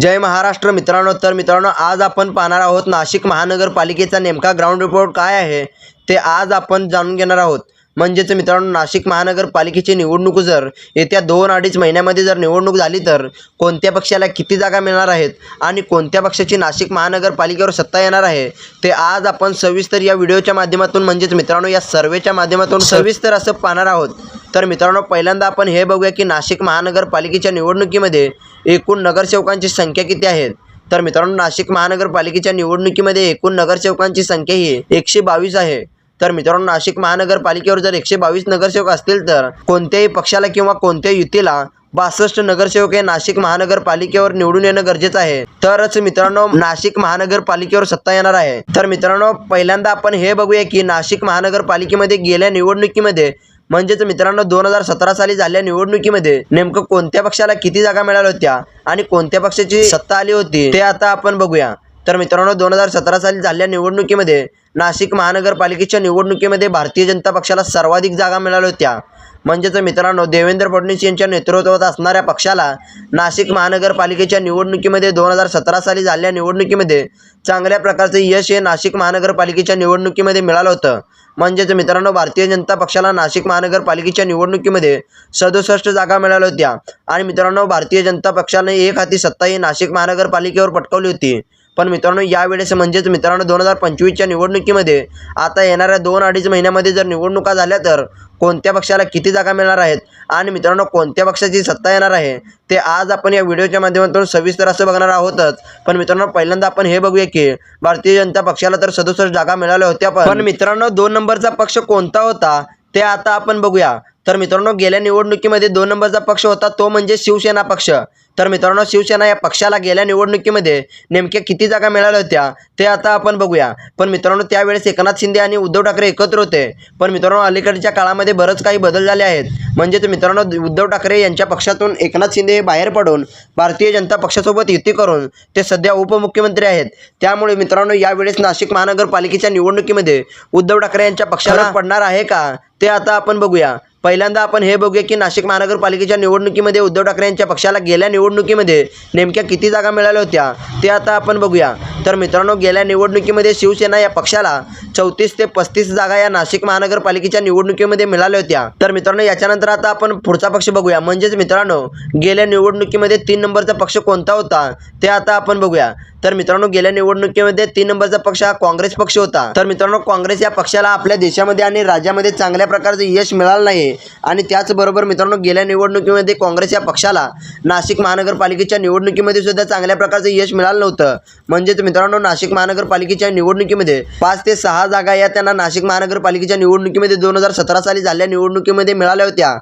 जय महाराष्ट्र मित्रांनो तर मित्रांनो आज आपण पाहणार आहोत नाशिक महानगरपालिकेचा नेमका ग्राउंड रिपोर्ट काय आहे ते आज आपण जाणून घेणार आहोत. म्हणजेच मित्रांनो नाशिक महानगरपालिकेची निवडणूक जर येत्या दोन अडीच महिन्यामध्ये जर निवडणूक झाली तर कोणत्या पक्षाला किती जागा मिळणार आहेत आणि कोणत्या पक्षाची नाशिक महानगरपालिकेवर सत्ता येणार आहे ते आज आपण सविस्तर या व्हिडिओच्या माध्यमातून म्हणजेच मित्रांनो या सर्वेच्या माध्यमातून सविस्तर असं पाहणार आहोत. तर मित्रांनो पहिल्यांदा आपण हे बघूया की नाशिक महानगरपालिकेच्या निवडणुकीमध्ये एकूण नगरसेवकांची संख्या किती आहे तर मित्रांनो नाशिक महानगरपालिकेच्या निवडणुकीमध्ये एकूण नगरसेवकांची संख्या ही एकशे बावीस आहे. तर मित्रांनो नाशिक महानगरपालिकेवर जर एकशे बावीस नगरसेवक असतील तर कोणत्याही पक्षाला किंवा कोणत्याही युतीला बासष्ट नगरसेवक हे नाशिक महानगरपालिकेवर निवडून येणं गरजेचं आहे. तरच मित्रांनो नाशिक महानगरपालिकेवर सत्ता येणार आहे. तर मित्रांनो पहिल्यांदा आपण हे बघूया की नाशिक महानगरपालिकेमध्ये गेल्या निवडणुकीमध्ये म्हणजेच मित्रांनो दोन हजार सतरा साली झालेल्या निवडणुकीमध्ये नेमकं कोणत्या पक्षाला किती जागा मिळाल्या होत्या आणि कोणत्या पक्षाची सत्ता आली होती ते आता आपण बघूया. तर मित्रांनो दोन हजार सतरा साली झालेल्या निवडणुकीमध्ये नाशिक महानगरपालिकेच्या निवडणुकीमध्ये भारतीय जनता पक्षाला सर्वाधिक जागा मिळाल्या होत्या. म्हणजेच मित्रांनो देवेंद्र फडणवीस यांच्या नेतृत्वात असणाऱ्या पक्षाला नाशिक महानगरपालिकेच्या निवडणुकीमध्ये दोन हजार सतरा साली झालेल्या निवडणुकीमध्ये चांगल्या प्रकारचे यश हे नाशिक महानगरपालिकेच्या निवडणुकीमध्ये मिळालं होतं. म्हणजेच मित्रांनो भारतीय जनता पक्षाला नाशिक महानगरपालिकेच्या निवडणुकीमध्ये सदुसष्ट जागा मिळाल्या होत्या. आणि मित्रांनो भारतीय जनता पक्षाने एक हाती सत्ता ही नाशिक महानगरपालिकेवर पटकावली होती. पण मित्रांनो यावेळेस म्हणजेच मित्रांनो दोन हजार पंचवीसच्या निवडणुकीमध्ये आता येणाऱ्या दोन अडीच महिन्यामध्ये जर निवडणुका झाल्या तर कोणत्या पक्षाला किती जागा मिळणार आहेत? आणि मित्रांनो कोणत्या पक्षाची सत्ता येणार आहे? ते आज आपण या व्हिडिओच्या माध्यमातून सविस्तर असं बघणार आहोतच. पण मित्रांनो पहिल्यांदा आपण हे बघूया की भारतीय जनता पक्षाला तर सदुसष्ट जागा मिळाल्या होत्या पण पण मित्रांनो दोन नंबरचा पक्ष कोणता होता ते आता आपण बघूया. तर मित्रांनो गेल्या निवडणुकीमध्ये दोन नंबरचा पक्ष होता तो म्हणजे शिवसेना पक्ष. तर मित्रांनो शिवसेना या पक्षाला गेल्या निवडणुकीमध्ये नेमक्या किती जागा मिळाल्या होत्या ते आता आपण बघूया. पण मित्रांनो त्यावेळेस एकनाथ शिंदे आणि उद्धव ठाकरे एकत्र होते. पण मित्रांनो अलीकडच्या काळामध्ये बरंच काही बदल झाले आहेत. म्हणजेच मित्रांनो उद्धव ठाकरे यांच्या पक्षातून एकनाथ शिंदे हे बाहेर पडून भारतीय जनता पक्षासोबत युती करून ते सध्या उपमुख्यमंत्री आहेत. त्यामुळे मित्रांनो यावेळेस नाशिक महानगरपालिकेच्या निवडणुकीमध्ये उद्धव ठाकरे यांच्या पक्षाला पडणार आहे का ते आता आपण बघूया. पहिल्यांदा आपण हे बघूया की नाशिक महानगरपालिकेच्या निवडणुकीमध्ये उद्धव ठाकरे यांच्या पक्षाला गेल्या निवडणुकीमध्ये नेमक्या किती जागा मिळाल्या होत्या ते आता आपण बघूया. तर मित्रांनो गेल्या निवडणुकीमध्ये शिवसेना या पक्षाला चौतीस ते पस्तीस जागा या नाशिक महानगरपालिकेच्या निवडणुकीमध्ये मिळाल्या होत्या. तर मित्रांनो याच्यानंतर आता आपण पुढचा पक्ष बघूया. म्हणजेच मित्रांनो गेल्या निवडणुकीमध्ये तीन नंबरचा पक्ष कोणता होता ते आता आपण बघूया. तर मित्रांनो गेल्या निवडणुकीमध्ये तीन नंबरचा पक्ष हा काँग्रेस पक्ष होता. तर मित्रांनो काँग्रेस या पक्षाला आपल्या देशामध्ये आणि राज्यामध्ये चांगल्या प्रकारचं यश मिळालं नाही. आणि त्याचबरोबर मित्रांनो गेल्या निवडणुकीमध्ये काँग्रेस या पक्षाला नाशिक महानगरपालिकेच्या निवडणुकीमध्ये सुद्धा चांगल्या प्रकारचं यश मिळालं नव्हतं. म्हणजेच मित्रांनो नाशिक महानगरपालिकेच्या निवडणुकीमध्ये पाच ते सहा जागा या त्यांना नाशिक महानगरपालिकेच्या निवडणुकीमध्ये दोन हजार सतरा साली झालेल्या निवडणुकीमध्ये मिळाल्या होत्या.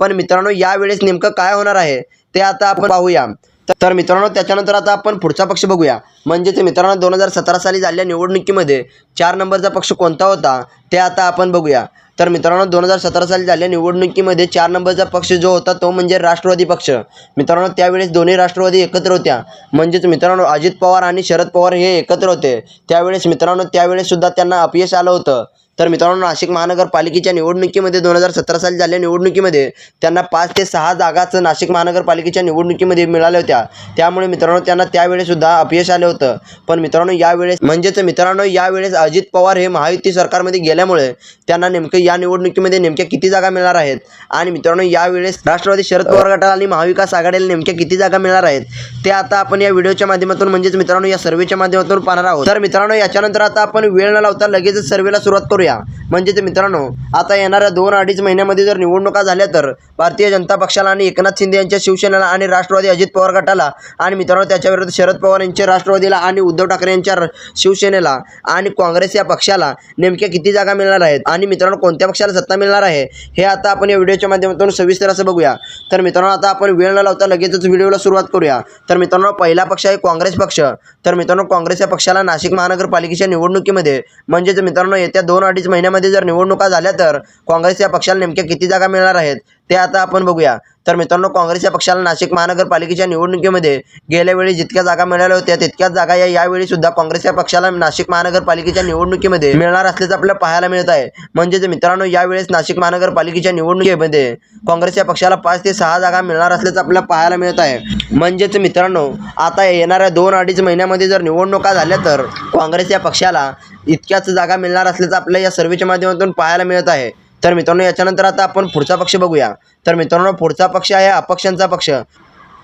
पण मित्रांनो यावेळेस नेमकं काय होणार आहे ते आता आपण पाहूया. तर- मित्रांनो त्याच्यानंतर आता आपण पुढचा पक्ष बघूया. म्हणजेच मित्रांनो दोन हजार सतरा साली झालेल्या निवडणुकीमध्ये चार नंबरचा पक्ष कोणता होता? ते आता आपण बघूया. तर मित्रांनो दोन हजार सतरा साली झालेल्या निवडणुकीमध्ये चार नंबरचा पक्ष जो होता तो म्हणजे राष्ट्रवादी पक्ष. मित्रांनो त्यावेळेस दोन्ही राष्ट्रवादी एकत्र होत्या. म्हणजेच मित्रांनो अजित पवार आणि शरद पवार हे एकत्र होते. त्यावेळेस मित्रांनो त्यावेळेस सुद्धा त्यांना अपयश आलं होतं. तर मित्रांनो नाशिक महानगरपालिकेच्या निवडणुकीमध्ये दोन हजार सतरा साली झालेल्या निवडणुकीमध्ये त्यांना पाच ते सहा जागाच नाशिक महानगरपालिकेच्या निवडणुकीमध्ये मिळाल्या होत्या. त्यामुळे मित्रांनो त्यांना त्यावेळेसुद्धा अपयश आलं होतं. पण मित्रांनो यावेळेस म्हणजेच मित्रांनो यावेळेस अजित पवार हे महायुती सरकारमध्ये गेले केल्यामुळे त्यांना नेमकं या निवडणुकीमध्ये नेमक्या किती जागा मिळणार आहेत? आणि मित्रांनो यावेळेस राष्ट्रवादी शरद पवार गटाला आणि महाविकास आघाडीला नेमक्या किती जागा मिळणार आहेत? ते आता आपण या व्हिडिओच्या माध्यमातून म्हणजेच मित्रांनो या सर्वेच्या माध्यमातून पाहणार आहोत. तर मित्रांनो याच्यानंतर आता आपण वेळ न लावता लगेचच सर्वेला सुरुवात करूया. म्हणजेच मित्रांनो आता येणाऱ्या दोन अडीच महिन्यामध्ये जर निवडणुका झाल्या तर भारतीय जनता पक्षाला आणि एकनाथ शिंदे यांच्या शिवसेनेला आणि राष्ट्रवादी अजित पवार गटाला आणि मित्रांनो त्याच्याविरुद्ध शरद पवार यांच्या राष्ट्रवादीला आणि उद्धव ठाकरे यांच्या शिवसेनेला आणि काँग्रेस या पक्षाला नेमक्या किती जागा मिळणार आहेत आणि मित्रांनो कोणत्या पक्षाला सत्ता मिळणार आहे हे आता आपण या व्हिडिओच्या माध्यमातून सविस्तर असं बघूया. तर मित्रांनो आता आपण वेळ न लावता लगेचच व्हिडिओला सुरुवात करूया. तर मित्रांनो पहिला पक्ष आहे काँग्रेस पक्ष. तर मित्रांनो काँग्रेस या पक्षाला नाशिक महानगरपालिकेच्या निवडणुकीमध्ये म्हणजेच मित्रांनो येत्या दोन अडीच महिन्यामध्ये जर निवडणुका झाल्या तर काँग्रेस या पक्षाला नेमक्या किती जागा मिळणार आहेत ते आता आपण बघूया. तर मित्रांनो काँग्रेस या पक्षाला नाशिक महानगरपालिकेच्या निवडणुकीमध्ये गेल्या वेळी जितक्या जागा मिळाल्या होत्या तितक्याच जागा या यावेळी सुद्धा काँग्रेस या पक्षाला नाशिक महानगरपालिकेच्या निवडणुकीमध्ये मिळणार असल्याचं आपल्याला पाहायला मिळत आहे. म्हणजेच मित्रांनो यावेळेस नाशिक महानगरपालिकेच्या निवडणुकीमध्ये काँग्रेस या पक्षाला पाच ते सहा जागा मिळणार असल्याचं आपल्याला पाहायला मिळत आहे. म्हणजेच मित्रांनो आता येणाऱ्या दोन अडीच महिन्यामध्ये जर निवडणुका झाल्या तर काँग्रेस या पक्षाला इतक्याच जागा मिळणार असल्याचं आपल्या या सर्वेच्या माध्यमातून पाहायला मिळत आहे. तर मित्रांनो याच्यानंतर आता आपण पुढचा पक्ष बघूया. तर मित्रांनो पुढचा पक्ष आहे अपक्षांचा पक्ष.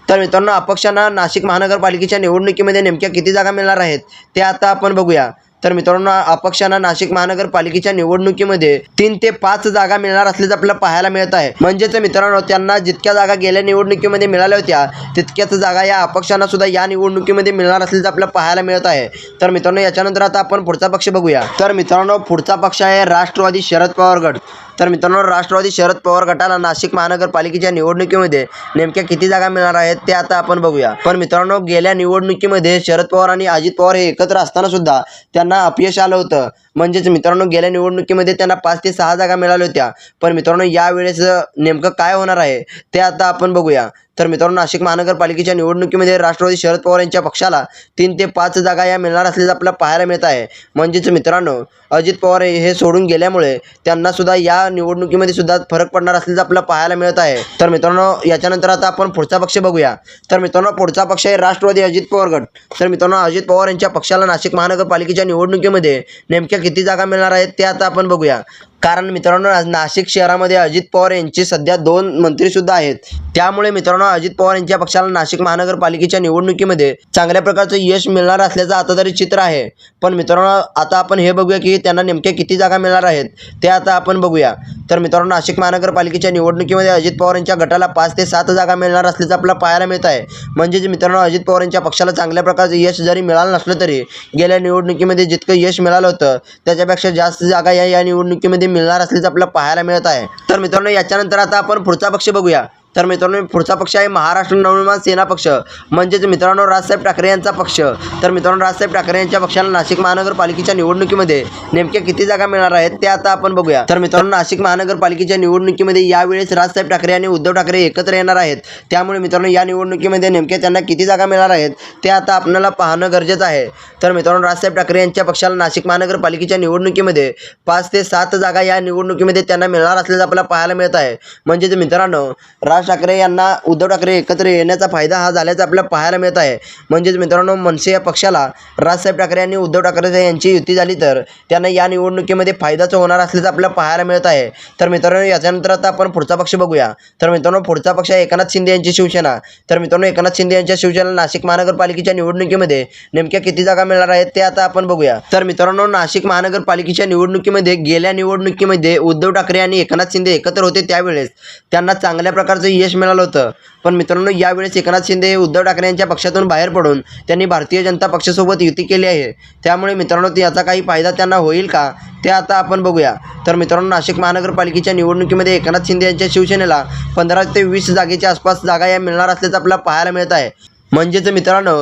तर मित्रांनो अपक्षांना नाशिक महानगरपालिकेच्या निवडणुकीमध्ये नेमक्या किती जागा मिळणार आहेत ते आता आपण बघूया. तर मित्रांनो अपक्षांना नाशिक महानगरपालिकेच्या निवडणुकीमध्ये तीन ते पाच जागा मिळणार असल्याचं आपल्याला पाहायला मिळत आहे. म्हणजेच मित्रांनो त्यांना जितक्या जागा गेल्या निवडणुकीमध्ये मिळाल्या होत्या तितक्याच जागा या अपक्षांना सुद्धा या निवडणुकीमध्ये मिळणार असल्याचं आपल्याला पाहायला मिळत आहे. तर मित्रांनो याच्यानंतर आता आपण पुढचा पक्ष बघूया. तर मित्रांनो पुढचा पक्ष आहे राष्ट्रवादी शरद पवार गट. तर मित्रांनो राष्ट्रवादी शरद पवार गटाला नाशिक महानगरपालिकेच्या निवडणुकीमध्ये नेमक्या किती जागा मिळणार आहेत ते आता आपण बघूया. पण मित्रांनो गेल्या निवडणुकीमध्ये शरद पवार आणि अजित पवार हे एकत्र असताना सुद्धा त्यांना अपयश आलं होतं. म्हणजेच मित्रांनो गेल्या निवडणुकीमध्ये त्यांना पाच ते सहा जागा मिळाल्या होत्या. पण मित्रांनो यावेळेस नेमकं काय होणार आहे ते आता आपण बघूया. तर मित्रांनो नाशिक महानगरपालिकेच्या निवडणुकीमध्ये राष्ट्रवादी शरद पवार यांच्या पक्षाला तीन ते पाच जागा या मिळणार असल्याचं आपल्याला पाहायला मिळत आहे. म्हणजेच मित्रांनो अजित पवार हे सोडून गेल्यामुळे त्यांना सुद्धा या निवडणुकीमध्ये सुद्धा फरक पडणार असल्याचं आपल्याला पाहायला मिळत आहे. तर मित्रांनो याच्यानंतर आता आपण पुढचा पक्ष बघूया. तर मित्रांनो पुढचा पक्ष आहे राष्ट्रवादी अजित पवार गट. तर मित्रांनो अजित पवार यांच्या पक्षाला नाशिक महानगरपालिकेच्या निवडणुकीमध्ये नेमक्या किती जागा मिळणार आहेत ते आता आपण बघूया. कारण मित्रांनो आज नाशिक शहरामध्ये अजित पवार यांचे सध्या दोन मंत्रीसुद्धा आहेत. त्यामुळे मित्रांनो अजित पवार यांच्या पक्षाला नाशिक महानगरपालिकेच्या निवडणुकीमध्ये चांगल्या प्रकारचं यश मिळणार असल्याचं आता तरी चित्र आहे. पण मित्रांनो आता आपण हे बघूया की त्यांना नेमक्या किती जागा मिळणार आहेत ते आता आपण बघूया. तर मित्रांनो नाशिक महानगरपालिकेच्या निवडणुकीमध्ये अजित पवार यांच्या गटाला पाच ते सात जागा मिळणार असल्याचं आपल्याला पाहायला मिळत आहे. म्हणजेच मित्रांनो अजित पवार यांच्या पक्षाला चांगल्या प्रकारचं यश जरी मिळालं नसलं तरी गेल्या निवडणुकीमध्ये जितकं यश मिळालं होतं त्याच्यापेक्षा जास्त जागा या या निवडणुकीमध्ये मिळणार असल्याचं आपल्याला पाहायला मिळत आहे. तर मित्रांनो याच्यानंतर आता आपण पुढचा पक्ष बघूया. तर मित्रांनो पुढचा पक्ष आहे महाराष्ट्र नवनिर्माण सेना पक्ष. म्हणजेच मित्रांनो राजसाहेब ठाकरे यांचा पक्ष. तर मित्रांनो राजसाहेब ठाकरे यांच्या पक्षाला नाशिक महानगरपालिकेच्या निवडणुकीमध्ये नेमक्या किती जागा मिळणार आहेत ते आता आपण बघूया. तर मित्रांनो नाशिक महानगरपालिकेच्या निवडणुकीमध्ये यावेळेस राजसाहेब ठाकरे आणि उद्धव ठाकरे एकत्र येणार आहेत. त्यामुळे मित्रांनो या निवडणुकीमध्ये नेमक्या त्यांना किती जागा मिळणार आहेत ते आता आपल्याला पाहणं गरजेचं आहे. तर मित्रांनो राजसाहेब ठाकरे यांच्या पक्षाला नाशिक महानगरपालिकेच्या निवडणुकीमध्ये पाच ते सात जागा या निवडणुकीमध्ये त्यांना मिळणार असल्याचं आपल्याला पाहायला मिळत आहे. म्हणजेच मित्रांनो राज ठाकरे यांना उद्धव ठाकरे एकत्र येण्याचा फायदा हा झाल्याचा आपल्याला पाहायला मिळत आहे. म्हणजेच मित्रांनो मनसे या पक्षाला राजसाहेब ठाकरे आणि उद्धव ठाकरे यांची युती झाली तर त्यांना या निवडणुकीमध्ये फायदाच होणार असल्याचं आपल्याला पाहायला मिळत आहे. तर मित्रांनो याच्यानंतर आता आपण पुढचा पक्ष बघूया. तर मित्रांनो पुढचा पक्ष आहे एकनाथ शिंदे यांची शिवसेना. तर मित्रांनो एकनाथ शिंदे यांच्या शिवसेना नाशिक महानगरपालिकेच्या निवडणुकीमध्ये नेमक्या किती जागा मिळणार आहेत ते आता आपण बघूया. तर मित्रांनो नाशिक महानगरपालिकेच्या निवडणुकीमध्ये गेल्या निवडणुकीमध्ये उद्धव ठाकरे आणि एकनाथ शिंदे एकत्र होते त्यावेळेस त्यांना चांगल्या प्रकारचं यश मिळालं होतं. पण मित्रांनो यावेळेस एकनाथ शिंदे हे उद्धव ठाकरे यांच्या पक्षातून बाहेर पडून त्यांनी भारतीय जनता पक्षासोबत युती केली आहे. त्यामुळे मित्रांनो याचा काही फायदा त्यांना होईल का ते आता आपण बघूया. तर मित्रांनो नाशिक महानगरपालिकेच्या निवडणुकीमध्ये एकनाथ शिंदे यांच्या शिवसेनेला पंधरा ते वीस जागेच्या आसपास जागा या मिळणार असल्याचं आपल्याला पाहायला मिळत आहे. म्हणजेच मित्रांनो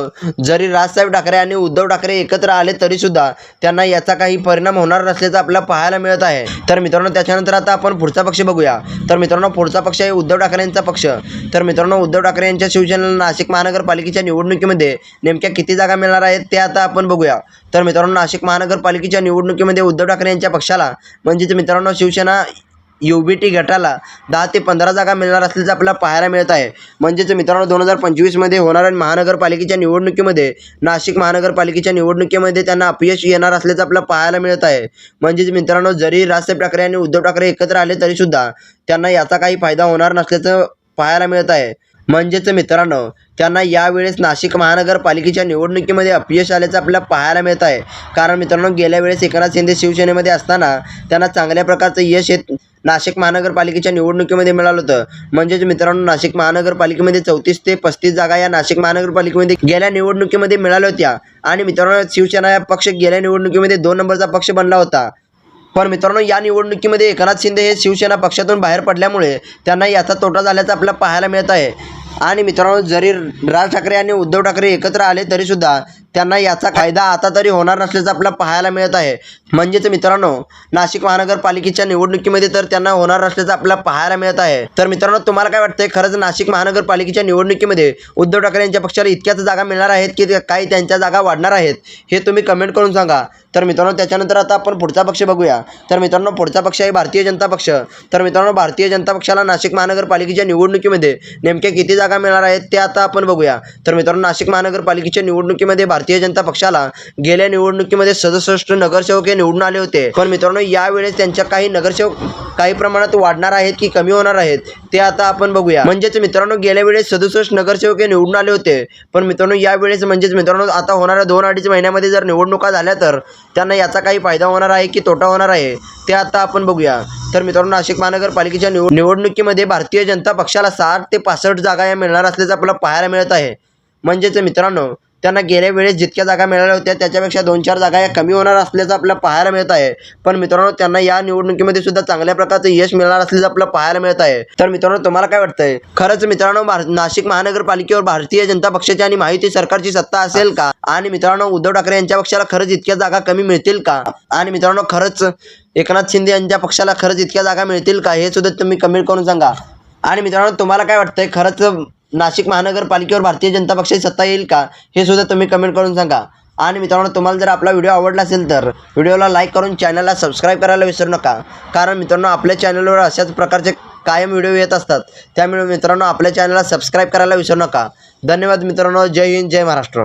जरी राजसाहेब ठाकरे आणि उद्धव ठाकरे एकत्र आले तरीसुद्धा त्यांना याचा काही परिणाम होणार नसल्याचं आपल्याला पाहायला मिळत आहे. तर मित्रांनो त्याच्यानंतर आता आपण पुढचा पक्ष बघूया. तर मित्रांनो पुढचा पक्ष आहे उद्धव ठाकरे यांचा पक्ष. तर मित्रांनो उद्धव ठाकरे यांच्या शिवसेनेला नाशिक महानगरपालिकेच्या निवडणुकीमध्ये नेमक्या किती जागा मिळणार आहेत ते आता आपण बघूया. तर मित्रांनो नाशिक महानगरपालिकेच्या निवडणुकीमध्ये उद्धव ठाकरे यांच्या पक्षाला म्हणजेच मित्रांनो शिवसेना यू बी टी गटाला दहा ते पंधरा जागा मिळणार असल्याचं आपल्याला पाहायला मिळत आहे. म्हणजेच मित्रांनो दोन हजार पंचवीसमध्ये होणाऱ्या महानगरपालिकेच्या निवडणुकीमध्ये नाशिक महानगरपालिकेच्या निवडणुकीमध्ये त्यांना अपयश येणार असल्याचं आपल्याला पाहायला मिळत आहे. म्हणजेच मित्रांनो जरी राजसाहेब ठाकरे आणि उद्धव ठाकरे एकत्र आले तरीसुद्धा त्यांना याचा काही फायदा होणार नसल्याचं पाहायला मिळत आहे. म्हणजेच मित्रांनो त्यांना यावेळेस नाशिक महानगरपालिकेच्या निवडणुकीमध्ये अपयश आल्याचं आपल्याला पाहायला मिळत आहे. कारण मित्रांनो गेल्या वेळेस एकनाथ शिंदे शिवसेनेमध्ये असताना त्यांना चांगल्या प्रकारचं यश येत नाशिक महानगरपालिकेच्या निवडणुकीमध्ये मिळालं होतं. म्हणजेच मित्रांनो नाशिक महानगरपालिकेमध्ये चौतीस ते पस्तीस जागा या नाशिक महानगरपालिकेमध्ये गेल्या निवडणुकीमध्ये मिळाल्या होत्या. आणि मित्रांनो शिवसेना या पक्ष गेल्या निवडणुकीमध्ये दोन नंबरचा पक्ष बनला होता. पण मित्रांनो या निवडणुकीमध्ये एकनाथ शिंदे हे शिवसेना पक्षातून बाहेर पडल्यामुळे त्यांना याचा तोटा झाल्याचं आपल्याला पाहायला मिळत आहे. आणि मित्रांनो जरी राज ठाकरे आणि उद्धव ठाकरे एकत्र आले तरी सुद्धा त्यांना याचा कायदा आता तरी होणार नसल्याचं आपल्याला पाहायला मिळत आहे. म्हणजेच मित्रांनो नाशिक महानगरपालिकेच्या निवडणुकीमध्ये तर त्यांना होणार नसल्याचं आपल्याला पाहायला मिळत आहे. तर मित्रांनो तुम्हाला काय वाटतंय? खरंच नाशिक महानगरपालिकेच्या निवडणुकीमध्ये उद्धव ठाकरे यांच्या पक्षाला इतक्याच जागा मिळणार आहेत की काही त्यांच्या जागा वाढणार आहेत? हे तुम्ही कमेंट करून सांगा. तर मित्रांनो त्याच्यानंतर आता आपण पुढचा पक्ष बघूया. तर मित्रांनो पुढचा पक्ष आहे भारतीय जनता पक्ष. तर मित्रांनो भारतीय जनता पक्षाला नाशिक महानगरपालिकेच्या निवडणुकीमध्ये नेमक्या किती जागा मिळणार आहेत ते आता आपण बघूया. तर मित्रांनो नाशिक महानगरपालिकेच्या निवडणुकीमध्ये भारतीय जनता पक्षाला गेल्या निवडणुकीमध्ये सदुसष्ट नगरसेवक हे निवडून आले होते. पण मित्रांनो यावेळेस त्यांच्या काही नगरसेवक काही प्रमाणात वाढणार आहेत की कमी होणार आहेत ते आता आपण बघूया. म्हणजेच मित्रांनो गेल्या वेळेस सदुसष्ट नगरसेवक हे निवडून आले होते. पण मित्रांनो यावेळेस म्हणजेच मित्रांनो आता होणाऱ्या दोन अडीच महिन्यामध्ये जर निवडणुका झाल्या तर त्यांना याचा काही फायदा होणार आहे की तोटा होणार आहे ते आता आपण बघूया. तर मित्रांनो नाशिक महानगरपालिकेच्या निवड निवडणुकीमध्ये भारतीय जनता पक्षाला साठ ते पासष्ट जागा या मिळणार असल्याचं आपल्याला पाहायला मिळत आहे. म्हणजेच मित्रांनो त्यांना गेल्या वेळेस जितक्या जागा मिळाल्या होत्या त्याच्यापेक्षा दोन चार जागा या कमी होणार असल्याचं आपल्याला पाहायला मिळत आहे. पण मित्रांनो त्यांना या निवडणुकीमध्ये सुद्धा चांगल्या प्रकारचं यश मिळणार असल्याचं आपल्याला पाहायला मिळत आहे. तर मित्रांनो तुम्हाला काय वाटतंय? खरंच मित्रांनो भार नाशिक महानगरपालिकेवर भारतीय जनता पक्षाची आणि माहिती सरकारची सत्ता असेल का? आणि मित्रांनो उद्धव ठाकरे यांच्या पक्षाला खरंच इतक्या जागा कमी मिळतील का? आणि मित्रांनो खरंच एकनाथ शिंदे यांच्या पक्षाला खरंच इतक्या जागा मिळतील का? हे सुद्धा तुम्ही कमेंट करून सांगा. आणि मित्रांनो तुम्हाला काय वाटतंय? खरंच नाशिक महानगरपालिकेवर भारतीय जनता पक्षाची सत्ता येईल का? हे सुद्धा तुम्ही कमेंट करून सांगा. आणि मित्रांनो तुम्हाला जर आपला व्हिडिओ आवडला असेल तर व्हिडिओला लाईक करून चॅनलला सबस्क्राईब करायला विसरू नका. कारण मित्रांनो आपल्या चॅनलवर अशाच प्रकारचे कायम व्हिडिओ येत असतात. त्यामुळे मित्रांनो आपल्या चॅनलला सबस्क्राईब करायला विसरू नका. धन्यवाद मित्रांनो. जय हिंद जय महाराष्ट्र.